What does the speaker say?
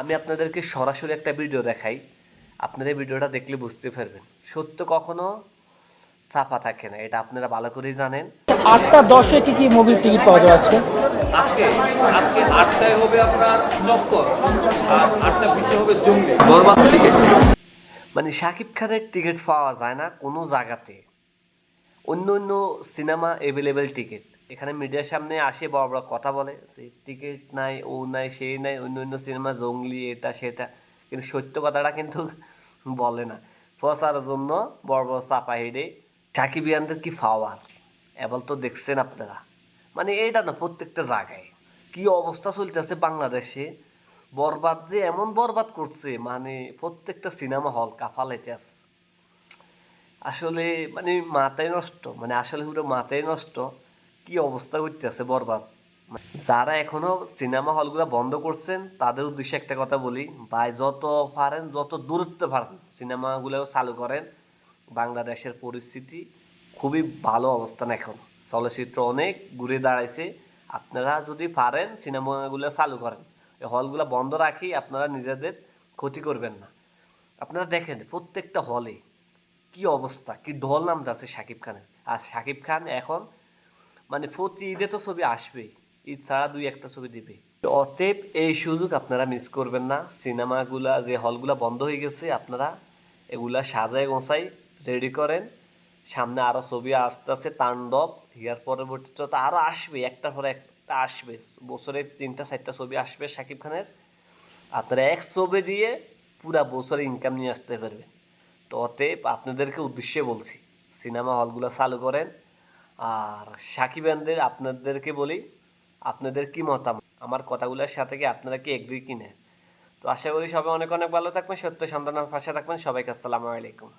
আমি আপনাদেরকে সরাসরি একটা ভিডিও দেখাই। আপনারা এই ভিডিওটা দেখলে বুঝতে পারবেন। সত্য কখনো চাপা থাকে না এটা আপনারা ভালো করেই জানেন। আটটা দশে কি কি মুভির টিকিট পাওয়া যাবে আজকে? আজকে আজকে আটটায় হবে আপনার চক্কর আর আটটা বিশে হবে জঙ্গলি বরবাদ টিকিট মানে শাকিব খানের টিকিট পাওয়া যায় না কোনো জায়গাতে। অন্য অন্য সিনেমা অ্যাভেলেবেল টিকিট এখানে মিডিয়ার সামনে আসে, বড় বড় কথা বলে। যে টিকিট নাই, ও নাই সেই নাই, অন্য অন্য সিনেমা, জঙ্গলি, এটা, সেটা। কিন্তু সত্য কথাটা কিন্তু বলে না। প্রচারের জন্য বড় বড় চাপা হেডে সাকিব ইয়ানদের কি পাওয়ার? এবার তো দেখছেন আপনারা। মানে এটা না প্রত্যেকটা জায়গায়। কি অবস্থা চলতেছে বাংলাদেশে? বরবাদ যে এমন বরবাদ করছে মানে প্রত্যেকটা সিনেমা হল আছে আসলে মানে মাথায় নষ্ট মানে আসলে পুরো মাথায় নষ্ট। কি অবস্থা করতেছে বরবাদ। যারা এখনও সিনেমা হলগুলো বন্ধ করছেন, তাদের উদ্দেশ্যে একটা কথা বলি। ভাই, যত পারেন, যত দূরত্ব পারেন সিনেমাগুলো চালু করেন। বাংলাদেশের পরিস্থিতি খুবই ভালো অবস্থান এখন। চলচ্চিত্র অনেক ঘুরে দাঁড়াইছে। আপনারা যদি পারেন সিনেমাগুলো চালু করেন। এই হলগুলো বন্ধ রাখি আপনারা নিজেদের ক্ষতি করবেন না। আপনারা দেখেন, প্রত্যেকটা হলে কি অবস্থা, কি ঢল নামতে আছে শাকিব খানের। আর শাকিব খান এখন মানে প্রতি ঈদে তো ছবি আসবেই। ঈদ ছাড়া দুই একটা ছবি দিবে। অতএব এই সুযোগ আপনারা মিস করবেন না। সিনেমাগুলা, যে হলগুলা বন্ধ হয়ে গেছে, আপনারা এগুলা সাজায় গোছাই রেডি করেন। সামনে আরও ছবি আসতে আছে তাণ্ডব, ইয়ার পরবর্তীতে তো আরও আসবে, একটার পর একটা আসবে। বছরে তিনটা, চারটা ছবি আসবে শাকিব খানের। আপনারা এক ছবি দিয়ে পুরা বছরে ইনকাম নিয়ে আসতে পারবেন। তো অতএব আপনাদেরকে উদ্দেশ্যে বলছি, সিনেমা হলগুলো চালু করেন। আর সাকিব সাকিবানদের আপনাদেরকে বলি, আপনাদের কি মতামত? আমার কথাগুলোর সাথে কি আপনারা কি এগ্রি কিনে? তো আশা করি সবাই অনেক অনেক ভালো থাকবেন, সত্য সন্তানের পাশে থাকবেন। সবাইকে আসসালামু আলাইকুম।